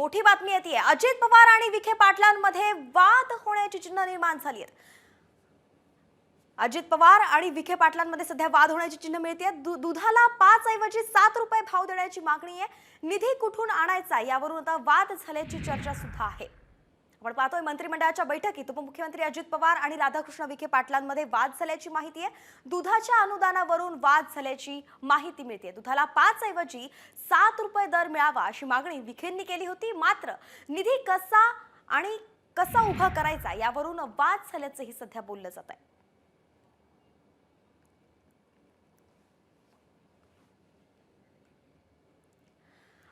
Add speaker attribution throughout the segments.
Speaker 1: मोठी बातमी येते अजित पवार आणि विखे पाटलांमध्ये वाद होण्याची चिन्ह निर्माण झाली आहेत. अजित पवार आणि विखे पाटलांमध्ये सध्या वाद होण्याची चिन्ह मिळते दुधाला पाच ऐवजी सात रुपये भाव देण्याची मागणी आहे. निधी कुठून आणायचा? यावरून आता वाद झाल्याची चर्चा सुद्धा आहे. आपण पाहतोय मंत्रिमंडळाच्या बैठकीत उपमुख्यमंत्री अजित पवार आणि राधाकृष्ण विखे पाटलांमध्ये वाद झाल्याची माहिती आहे. दुधाच्या अनुदानावरून वाद झाल्याची माहिती मिळते. दुधाला पाच ऐवजी सात रुपये दर मिळावा अशी मागणी विखेंनी केली होती. मात्र निधी कसा आणि कसा उभा करायचा यावरून वाद झाल्याचंही सध्या बोललं जात आहे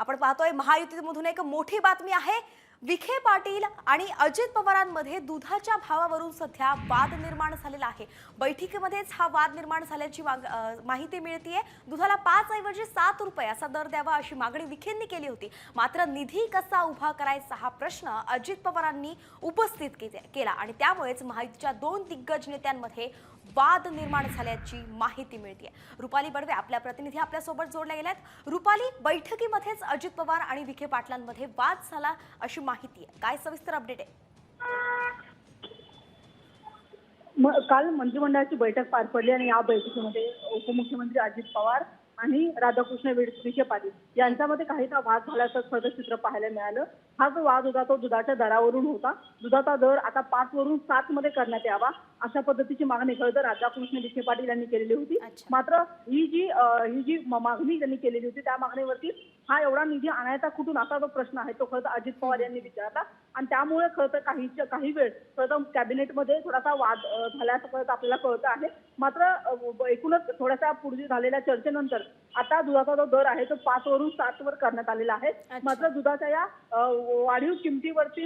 Speaker 1: आपण पाहतोय महायुतीमधून एक मोठी बातमी आहे. विखे पाटील आणि अजित पवारांमध्ये दुधाच्या भावावरून सध्या वाद निर्माण झालेला आहे. बैठकीमध्येच हा वाद निर्माण झाल्याची माग- माहिती मिळतीये. दुधाला पाच ऐवजी सात रुपये असा दर द्यावा अशी मागणी विखेंनी केली होती. मात्र निधी कसा उभा करायचा हा प्रश्न अजित पवारांनी उपस्थित के- केला आणि त्यामुळेच माहितीच्या दोन दिग्गज नेत्यांमध्ये वाद निर्माण झाल्याची माहिती मिळते रुपाली बडवे आपल्या प्रतिनिधी आपल्यासोबत जोडल्या गेल्यात. रुपाली बैठकीमध्येच अजित पवार आणि विखे पाटलांमध्ये वाद झाला अशी माहिती आहे. काय सविस्तर अपडेट आहे?
Speaker 2: काल मंत्रिमंडळाची बैठक पार पडली आणि या बैठकीमध्ये उपमुख्यमंत्री अजित पवार आणि राधाकृष्ण विखे पाटील यांच्यामध्ये काहीसा वाद झाल्याचं खरं चित्र पाहायला मिळालं. हा जो वाद होता तो दुधाच्या दरावरून होता. दुधाचा दर आता पाच वरून सात मध्ये करण्यात यावा अशा पद्धतीची मागणी खरं तर राधाकृष्ण विखे पाटील यांनी केलेली होती. मात्र ही जी ही जी मागणी त्यांनी केलेली होती त्या मागणीवरती हा एवढा निधी आणायचा कुठून असा जो प्रश्न आहे तो खरं तर अजित पवार यांनी विचारला. आणि त्यामुळे खरं तर काही काही वेळ खरं तर कॅबिनेटमध्ये थोडासा वाद झाल्याचं खरं आपल्याला कळतं आहे. मात्र एकूणच थोड्याशा पूर्वी झालेल्या चर्चेनंतर आता दुधाचा जो दर आहे तो पाच वरून सात वर करण्यात आलेला आहे. मात्र दुधाच्या या वाढीव किमतीवरती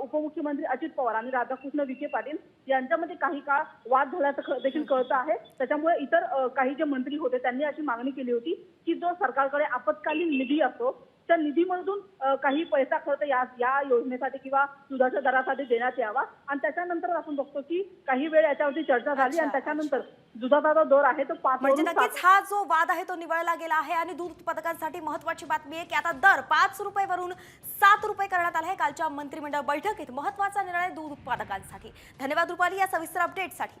Speaker 2: उपमुख्यमंत्री अजित पवार आणि राधाकृष्ण विखे पाटील यांच्यामध्ये काही काळ वाद झाल्याचं देखील कळतं आहे त्याच्यामुळे इतर काही जे मंत्री होते त्यांनी अशी मागणी केली होती की जो सरकारकडे आपत्कालीन निधी असतो त्या निधीमधून काही पैसा खर्च या या योजनेसाठी किंवा दुधाच्या दरासाठी देण्यात यावा. आणि त्याच्यानंतर आपण बघतो की काही वेळ याच्यावरती चर्चा झाली आणि त्याच्यानंतर दुधाचा जो दर आहे तो पाच
Speaker 1: म्हणजे नक्कीच हा जो वाद आहे तो निवळला गेला आहे आणि दूध उत्पादकांसाठी महत्वाची बातमी आहे की आता दर पाच रुपये वरून सात रुपये करण्यात आला आहे. कालच्या मंत्रिमंडळ बैठकीत महत्त्वाचा निर्णय दूध उत्पादकांसाठी. धन्यवाद रुपाली या सविस्तर अपडेटसाठी